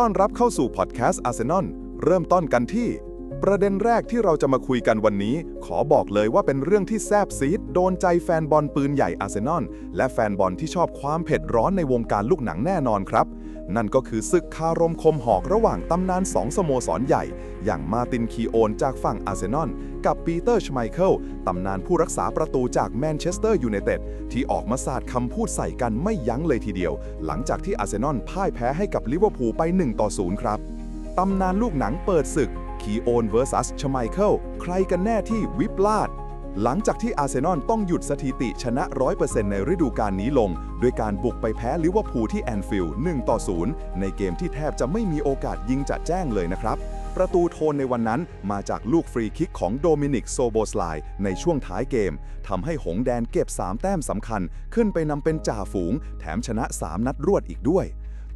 ต้อนรับเข้าสู่พอดแคสต์อาร์เซนอลเริ่มต้นกันที่ ประเด็นแรกที่เราจะมาคุยกันวันนี้ ขอบอกเลยว่าเป็นเรื่องที่แซบซีดโดนใจแฟนบอลปืนใหญ่อาร์เซนอลและแฟนบอลที่ชอบความเผ็ดร้อนในวงการลูกหนังแน่นอนครับ นั่นก็คือศึกคารมคมหอกระหว่างตำนานสองสโมสรใหญ่ อย่างมาตินคีโอนจากฝั่งอาร์เซนอลกับปีเตอร์ชไมเคิลตำนานผู้รักษาประตูจากแมนเชสเตอร์ยูไนเต็ดที่ออกมาสาดคำพูดใส่กันไม่ยั้งเลยทีเดียว หลังจากที่อาร์เซนอลพ่ายแพ้ให้กับลิเวอร์พูลไป1ต่อ0ครับตำนานลูกหนังเปิดศึกคีโอน vs ชไมเคิลใครกันแน่ที่วิปลาด หลังจากที่อาร์เซนอลต้องหยุดสถิติชนะ 100%ในฤดูกาลนี้ลง ด้วยการบุกไปแพ้ลิเวอร์พูลที่แอนฟิลด์1ต่อ 0 ในเกมที่แทบจะไม่มีโอกาสยิงจะแจ้งเลยนะครับ ประตูโทนในวันนั้นมาจากลูกฟรีคิกของโดมินิกโซโบสไลในช่วงท้ายเกมทำให้หงแดนเก็บ 3 แต้มสำคัญ ขึ้นไปนำเป็นจ่าฝูง แถมชนะ 3 นัดรวดอีกด้วย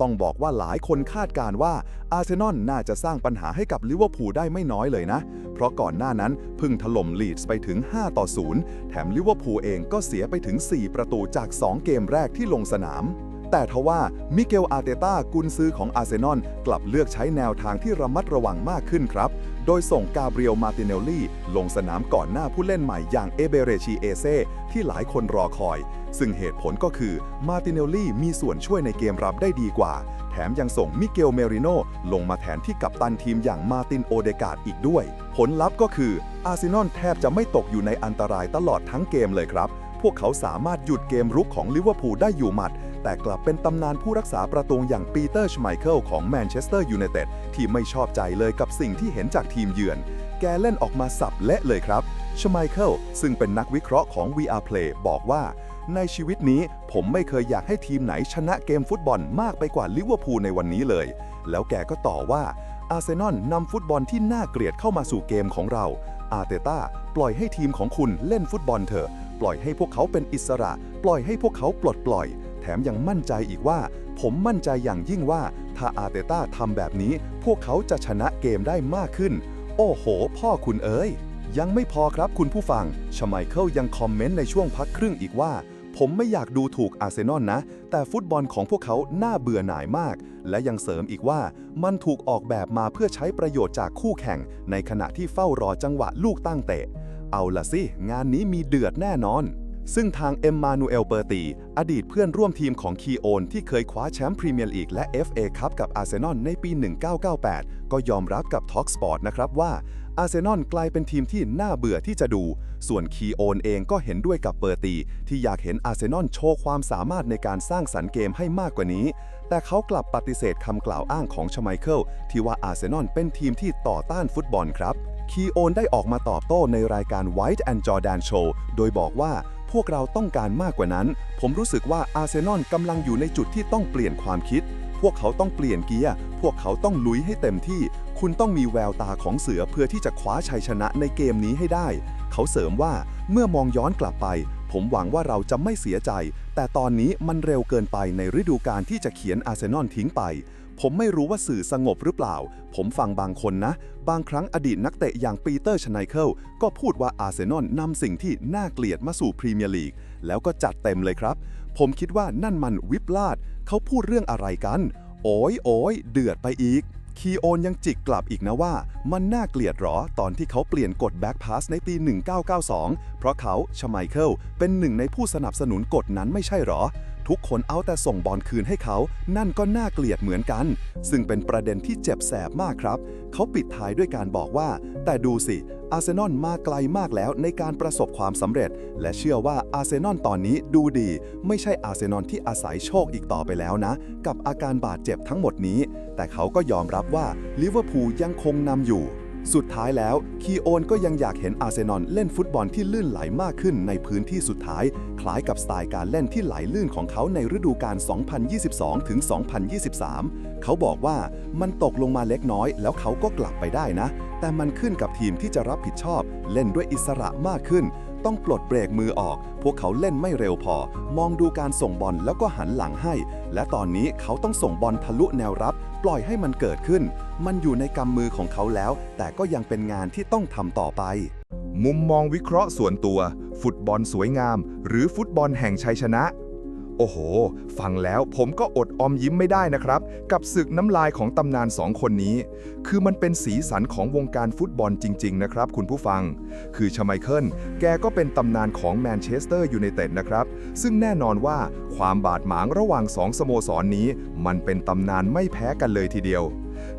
ต้องบอกว่าหลายคนคาดการณ์ว่าอาร์เซนอลน่าจะสร้างปัญหาให้กับลิเวอร์พูลได้ไม่น้อยเลยนะ เพราะก่อนหน้านั้นพิ่งถล่มลีดส์ไปถึง 5 ต่อ 0 แถมลิเวอร์พูลเองก็เสียไปถึง 4 ประตูจาก 2 เกมแรกที่ลงสนามแต่ทว่ามิเกลอาร์เตต้ากุนซือของอาร์เซนอลกลับเลือกใช้แนวทางที่ระมัดระวังมากขึ้นครับ โดยส่งกาเบรียลมาติเนลลี่ ลงสนามก่อนหน้าผู้เล่นใหม่อย่างเอเบเรชีเอเซที่หลายคนรอคอย ซึ่งเหตุผลก็คือมาติเนลลี่มีส่วนช่วยในเกมรับได้ดีกว่า แถมยังส่งมิเกลเมริโนลงมาแทนที่กัปตันทีมอย่างมาตินโอเดกาดอีกด้วย ผลลัพธ์ก็คืออาร์เซนอลแทบจะไม่ตกอยู่ในอันตรายตลอดทั้งเกมเลยครับ พวกเขาสามารถหยุดเกมรุกของลิเวอร์พูลได้อยู่หมัด แต่กลับเป็นตำนานผู้รักษาประตูอย่างปีเตอร์ชไมเคิลของแมนเชสเตอร์ยูไนเต็ดที่ไม่ชอบใจเลยกับสิ่งที่เห็นจากทีมเยือน แกเล่นออกมาสับเละเลยครับชไมเคิลซึ่งเป็นนักวิเคราะห์ของ VR Play บอกว่า ในชีวิตนี้ผมไม่เคยอยากให้ทีมไหนชนะเกมฟุตบอลมากไปกว่าลิเวอร์พูลในวันนี้เลย แล้วแกก็ต่อว่าอาร์เซนอลนำฟุตบอลที่น่าเกลียดเข้ามาสู่เกมของเรา อาร์เตต้าปล่อยให้ทีมของคุณเล่นฟุตบอลเถอะ ปล่อยให้พวกเขาเป็นอิสระ ปล่อยให้พวกเขาปลดปล่อย แถมยังมั่นใจอีกว่า ผมมั่นใจอย่างยิ่งว่า ถ้าอาร์เตต้าทำแบบนี้ พวกเขาจะชนะเกมได้มากขึ้น โอ้โห พ่อคุณเอ๋ยยังไม่พอครับคุณผู้ฟังชไมเคิลยังคอมเมนต์ในช่วงพักครึ่งอีกว่า ผมไม่อยากดูถูกอาร์เซนอลนะ แต่ฟุตบอลของพวกเขาน่าเบื่อหน่ายมาก และยังเสริมอีกว่ามันถูกออกแบบมาเพื่อใช้ประโยชน์จากคู่แข่ง ในขณะที่เฝ้ารอจังหวะลูกตั้งเตะ เอาล่ะสิ งานนี้มีเดือดแน่นอน ซึ่งทางเอ็มมานูเอลเปอร์ตี อดีตเพื่อนร่วมทีมของคีโอนที่เคยคว้าแชมป์พรีเมียร์ลีกและ FA คัพกับอาร์เซนอลในปี 1998 ก็ยอมรับกับ Talk Sport นะครับว่า อาร์เซนอลกลายเป็นทีมที่น่าเบื่อที่จะดู ส่วนคีโอนเองก็เห็นด้วยกับเปอร์ตี ที่อยากเห็นอาร์เซนอลโชว์ความสามารถในการสร้างสรรค์เกมให้มากกว่านี้ แต่เขากลับปฏิเสธคำกล่าวอ้างของชไมเคิลที่ว่าอาร์เซนอลเป็นทีมที่ต่อต้านฟุตบอลครับ คีโอนได้ออกมาตอบโต้ในรายการ White and Jordan Show โดยบอกว่าพวกเราต้องการมากกว่านั้น ผมรู้สึกว่าอาร์เซนอลกำลังอยู่ในจุดที่ต้องเปลี่ยนความคิด พวกเขาต้องเปลี่ยนเกียร์ พวกเขาต้องลุยให้เต็มที่ คุณต้องมีแววตาของเสือเพื่อที่จะคว้าชัยชนะในเกมนี้ให้ได้ เขาเสริมว่าเมื่อมองย้อนกลับไป ผมหวังว่าเราจะไม่เสียใจ แต่ตอนนี้มันเร็วเกินไปในฤดูกาลที่จะเขียนอาร์เซนอลทิ้งไป ผมไม่รู้ว่าสื่อสงบหรือเปล่า ผมฟังบางคนนะ บางครั้งอดีตนักเตะอย่างปีเตอร์ชไนเคิลก็พูดว่าอาร์เซนอลนำสิ่งที่น่าเกลียดมาสู่พรีเมียร์ลีกแล้วก็จัดเต็มเลยครับ ผมคิดว่านั่นมันวิปลาด เขาพูดเรื่องอะไรกัน โอ้ยโอ้ยเดือดไปอีก คีโอนยังจิกกลับอีกนะว่า มันน่าเกลียดหรอตอนที่เขาเปลี่ยนกฎแบ็กพาสในปี 1992 เพราะเขาชไมเคิลเป็นหนึ่งในผู้สนับสนุนกฎนั้นไม่ใช่หรอ ทุกคนเอาแต่ส่งบอลคืนให้เขา นั่นก็น่าเกลียดเหมือนกัน ซึ่งเป็นประเด็นที่เจ็บแสบมากครับ เขาปิดท้ายด้วยการบอกว่า แต่ดูสิ อาร์เซนอลมาไกลมากแล้วในการประสบความสำเร็จ และเชื่อว่าอาร์เซนอลตอนนี้ดูดี ไม่ใช่อาร์เซนอลที่อาศัยโชคอีกต่อไปแล้วนะ กับอาการบาดเจ็บทั้งหมดนี้ แต่เขาก็ยอมรับว่าลิเวอร์พูลยังคงนำอยู่ สุดท้ายแล้ว คีโอนก็ยังอยากเห็นอาร์เซนอลเล่นฟุตบอลที่ลื่นไหลมากขึ้นในพื้นที่สุดท้าย คล้ายกับสไตล์การเล่นที่ไหลลื่นของเขาในฤดูกาล 2022 ถึง 2023 เขาบอกว่ามันตกลงมาเล็กน้อย แล้วเขาก็กลับไปได้นะ แต่มันขึ้นกับทีมที่จะรับผิดชอบ เล่นด้วยอิสระมากขึ้น ต้องปลดเบรกมือออก พวกเขาเล่นไม่เร็วพอ มองดูการส่งบอลแล้วก็หันหลังให้ และตอนนี้เขาต้องส่งบอลทะลุแนวรับ ปล่อยให้มันเกิดขึ้น มันอยู่ในกำมือของเขาแล้ว แต่ก็ยังเป็นงานที่ต้องทำต่อไป มุมมองวิเคราะห์ส่วนตัว ฟุตบอลสวยงาม หรือฟุตบอลแห่งชัยชนะ โอ้โห ฟังแล้วผมก็อดอมยิ้มไม่ได้นะครับ กับศึกน้ำลายของตำนานสองคนนี้ คือมันเป็นสีสันของวงการฟุตบอลจริง ๆ นะครับ คุณผู้ฟัง คือชไมเคิล แกก็เป็นตำนานของแมนเชสเตอร์ยูไนเต็ดนะครับ ซึ่งแน่นอนว่าความบาดหมางระหว่างสองสโมสรนนี้ มันเป็นตำนานไม่แพ้กันเลยทีเดียว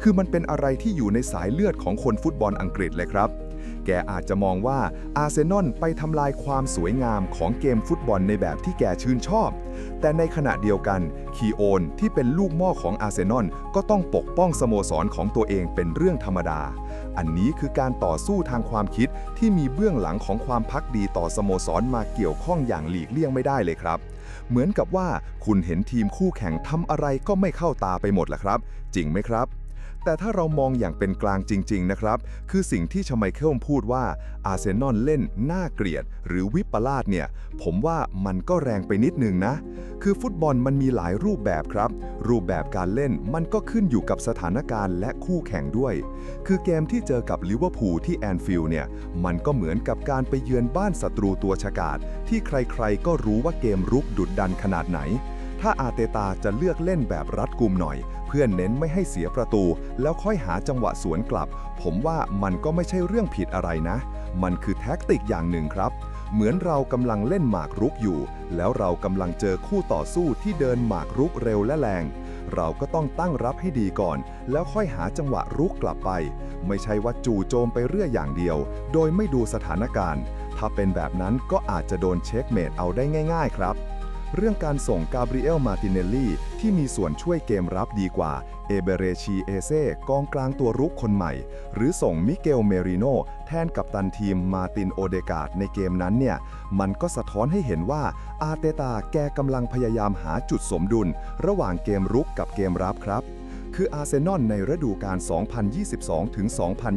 คือมันเป็นอะไรที่อยู่ในสายเลือดของคนฟุตบอลอังกฤษเลยครับ แกอาจจะมองว่าอาร์เซนอลไปทำลายความสวยงามของเกมฟุตบอลในแบบที่แกชื่นชอบ แต่ในขณะเดียวกันคีโอนที่เป็นลูกหม่อของอาร์เซนอลก็ต้องปกป้องสโมสรของตัวเองเป็นเรื่องธรรมดา อันนี้คือการต่อสู้ทางความคิดที่มีเบื้องหลังของความพักดีต่อสโมสรมาเกี่ยวข้องอย่างหลีกเลี่ยงไม่ได้เลยครับ เหมือนกับว่าคุณเห็นทีมคู่แข่งทำอะไรก็ไม่เข้าตาไปหมดแหละครับ จริงไหมครับ แต่ถ้าเรามองอย่างเป็นกลางจริง ๆ นะครับ คือสิ่งที่ชไมเคิลพูดว่าอาร์เซนอลเล่นน่าเกลียด หรือวิปลาสเนี่ย ผมว่ามันก็แรงไปนิดนึงนะ คือฟุตบอลมันมีหลายรูปแบบครับ รูปแบบการเล่นมันก็ขึ้นอยู่กับสถานการณ์และคู่แข่งด้วย คือเกมที่เจอกับลิเวอร์พูลที่แอนฟิลด์เนี่ย มันก็เหมือนกับการไปเยือนบ้านศัตรูตัวฉกาจที่ใครๆก็รู้ว่าเกมรุกดุดดันขนาดไหน ถ้าอาเตตาจะเลือกเล่นแบบรัดกุมหน่อย เพื่อเน้นไม่ให้เสียประตู แล้วค่อยหาจังหวะสวนกลับ ผมว่ามันก็ไม่ใช่เรื่องผิดอะไรนะ มันคือแท็กติกอย่างหนึ่งครับ เหมือนเรากำลังเล่นหมากรุกอยู่ แล้วเรากำลังเจอคู่ต่อสู้ที่เดินหมากรุกเร็วและแรง เราก็ต้องตั้งรับให้ดีก่อน แล้วค่อยหาจังหวะรุกกลับไป ไม่ใช่ว่าจู่โจมไปเรื่อยอย่างเดียว โดยไม่ดูสถานการณ์ ถ้าเป็นแบบนั้นก็อาจจะโดนเช็คเมตเอาได้ง่าย ๆ ครับ เรื่องการส่งกาเบรียลมาติเนลลี่ที่มีส่วนช่วยเกมรับดีกว่า เอเบเรชีเอเซ่กองกลางตัวรุกคนใหม่ หรือส่งมิเกลเมริโนแทนกับตันทีมมาตินโอเดกาดในเกมนั้นเนี่ย มันก็สะท้อนให้เห็นว่าอาเตตาแกกำลังพยายามหาจุดสมดุล ระหว่างเกมรุกกับเกมรับครับ คืออาร์เซนอลในฤดูกาล 2022 ถึง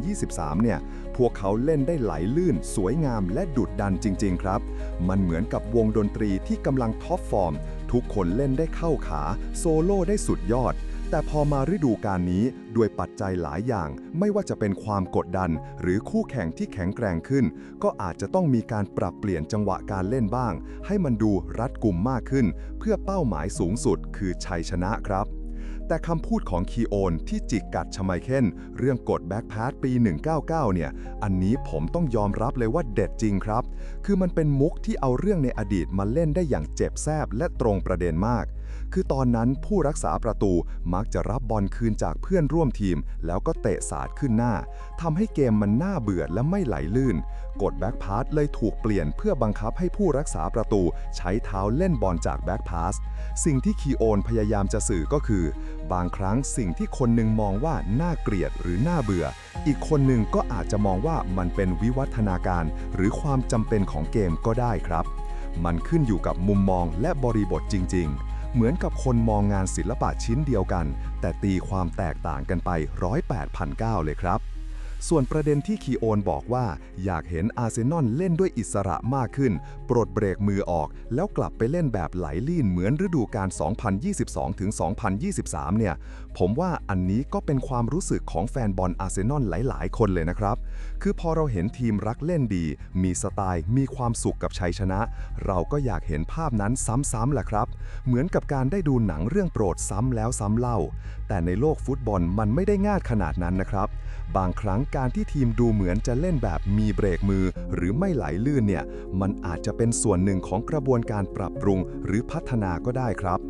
2023 เนี่ย พวกเขาเล่นได้ไหลลื่น สวยงามและดุดดันจริง ๆ ครับ มันเหมือนกับวงดนตรีที่กำลังท็อปฟอร์ม ทุกคนเล่นได้เข้าขา โซโล่ได้สุดยอด แต่พอมาฤดูกาลนี้ด้วยปัจจัยหลายอย่าง ไม่ว่าจะเป็นความกดดัน หรือคู่แข่งที่แข็งแกร่งขึ้น ก็อาจจะต้องมีการปรับเปลี่ยนจังหวะการเล่นบ้าง ให้มันดูรัดกุมมากขึ้น เพื่อเป้าหมายสูงสุดคือชัยชนะครับ แต่คำพูดของคีโอนที่จิกกัดชไมเคิลเรื่องกดแบ็กพาสปี 199 เนี่ย อันนี้ผมต้องยอมรับเลยว่าเด็ดจริงครับ คือมันเป็นมุกที่เอาเรื่องในอดีตมาเล่นได้อย่างเจ็บแซบและตรงประเด็นมาก คือตอนนั้นผู้รักษาประตูมักจะรับบอลคืนจากเพื่อนร่วมทีม แล้วก็เตะสาดขึ้นหน้าทำให้เกมมันน่าเบื่อและไม่ไหลลื่นกดแบ็กพาสเลยถูกเปลี่ยนเพื่อบังคับให้ผู้รักษาประตูใช้เท้าเล่นบอลจากแบ็กพาสสิ่งที่คีโอนพยายามจะสื่อก็คือ บางครั้งสิ่งที่คนหนึ่งมองว่าน่าเกลียดหรือน่าเบื่อ อีกคนหนึ่งก็อาจจะมองว่ามันเป็นวิวัฒนาการ หรือความจำเป็นของเกมก็ได้ครับ มันขึ้นอยู่กับมุมมองและบริบทจริง ๆ เหมือนกับคนมองงานศิลปะชิ้นเดียวกัน แต่ตีความแตกต่างกันไปร้อยแปดพันเก้าเลยครับ ส่วนประเด็นที่คีโอนบอกว่า อยากเห็นอาร์เซนอลเล่นด้วยอิสระมากขึ้น ปลดเบรกมือออก แล้วกลับไปเล่นแบบไหลลื่นเหมือนฤดูกาล 2022-2023 เนี่ย ผมว่าอันนี้ก็เป็นความรู้สึกของแฟนบอลอาร์เซนอลหลาย ๆ คนเลยนะครับ คือพอเราเห็นทีมรักเล่นดี มีสไตล์ มีความสุขกับชัยชนะ เราก็อยากเห็นภาพนั้นซ้ำๆแหละครับ เหมือนกับการได้ดูหนังเรื่องโปรดซ้ำแล้วซ้ำเล่า แต่ในโลกฟุตบอลมันไม่ได้ง่ายขนาดนั้นนะครับ บางครั้งการที่ทีมดูเหมือนจะเล่นแบบมีเบรกมือ หรือไม่ไหลลื่นเนี่ย มันอาจจะเป็นส่วนหนึ่งของกระบวนการปรับปรุง หรือพัฒนาก็ได้ครับ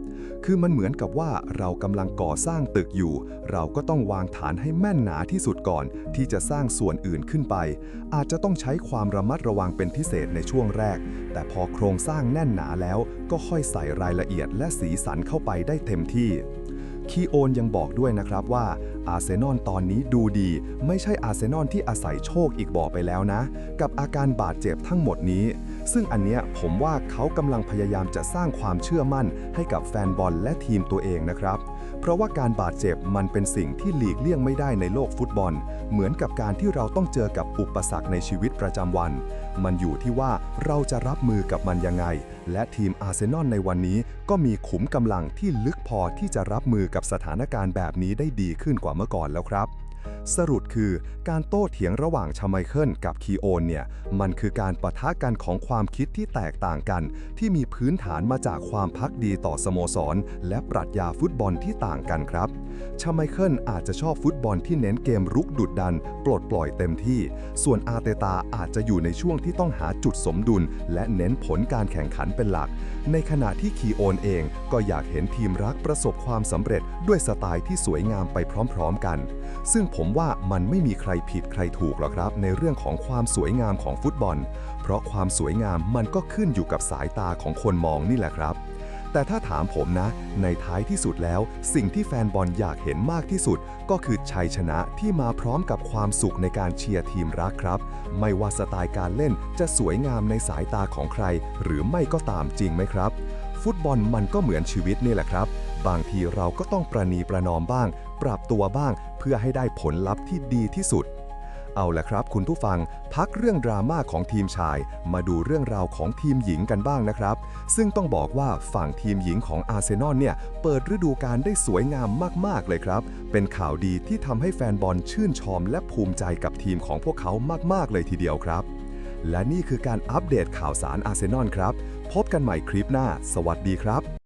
คือมันเหมือนกับว่าเรากำลังก่อสร้างตึกอยู่ เราก็ต้องวางฐานให้แม่นหนาที่สุดก่อน ที่จะสร้างส่วนอื่นขึ้นไป อาจจะต้องใช้ความระมัดระวังเป็นพิเศษในช่วงแรก แต่พอโครงสร้างแน่นหนาแล้ว ก็ค่อยใส่รายละเอียดและสีสันเข้าไปได้เต็มที่ คีโอนยังบอกด้วยนะครับว่าอาร์เซนอลตอนนี้ดูดี ไม่ใช่อาร์เซนอลที่อาศัยโชคอีกบอกไปแล้วนะ กับอาการบาดเจ็บทั้งหมดนี้ ซึ่งอันเนี้ยผมว่าเขากำลังพยายามจะสร้างความเชื่อมั่นให้กับแฟนบอลและทีมตัวเองนะครับ เพราะว่าการบาดเจ็บมันเป็นสิ่งที่หลีกเลี่ยงไม่ได้ในโลกฟุตบอล เหมือนกับการที่เราต้องเจอกับอุปสรรคในชีวิตประจำวัน มันอยู่ที่ว่าเราจะรับมือกับมันยังไง และทีมอาร์เซนอลในวันนี้ก็มีขุมกำลังที่ลึกพอที่จะรับมือกับสถานการณ์แบบนี้ได้ดีขึ้นกว่าเมื่อก่อนแล้วครับ สรุปคือการโต้เถียงระหว่างชาไมเคิลกับคีโอนเนี่ย มันคือการปะทะกันของความคิดที่แตกต่างกัน ที่มีพื้นฐานมาจากความพักดีต่อสโมสร และปรัชญาฟุตบอลที่ต่างกันครับชาไมเคิลอาจจะชอบฟุตบอลที่เน้นเกมรุกดุดดัน ปลดปล่อยเต็มที่ ส่วนอาร์เตตาอาจจะอยู่ในช่วงที่ต้องหาจุดสมดุล และเน้นผลการแข่งขันเป็นหลัก ในขณะที่คีโอนเองก็อยากเห็นทีมรักประสบความสำเร็จด้วยสไตล์ที่สวยงามไปพร้อม ๆ กัน ซึ่งผมว่ามันไม่มีใครผิดใครถูกหรอกครับ ในเรื่องของความสวยงามของฟุตบอล เพราะความสวยงามมันก็ขึ้นอยู่กับสายตาของคนมองนี่แหละครับ แต่ถ้าถามผมนะ ในท้ายที่สุดแล้ว สิ่งที่แฟนบอลอยากเห็นมากที่สุด ก็คือชัยชนะที่มาพร้อมกับความสุขในการเชียร์ทีมรักครับ ไม่ว่าสไตล์การเล่นจะสวยงามในสายตาของใคร หรือไม่ก็ตามจริงไหมครับ ฟุตบอลมันก็เหมือนชีวิตนี่แหละครับบางทีเราก็ต้องประนีประนอมบ้าง ปรับตัวบ้าง เพื่อให้ได้ผลลัพธ์ที่ดีที่สุด เอาละครับคุณผู้ฟัง พักเรื่องดราม่าของทีมชาย มาดูเรื่องราวของทีมหญิงกันบ้างนะครับ ซึ่งต้องบอกว่าฝั่งทีมหญิงของอาร์เซนอลเนี่ยเปิดฤดูกาลได้สวยงามมากๆเลยครับ เป็นข่าวดีที่ทำให้แฟนบอลชื่นชมและภูมิใจกับทีมของพวกเขามากๆเลยทีเดียวครับและนี่คือการอัปเดตข่าวสารอาร์เซนอลครับ พบกันใหม่คลิปหน้า สวัสดีครับ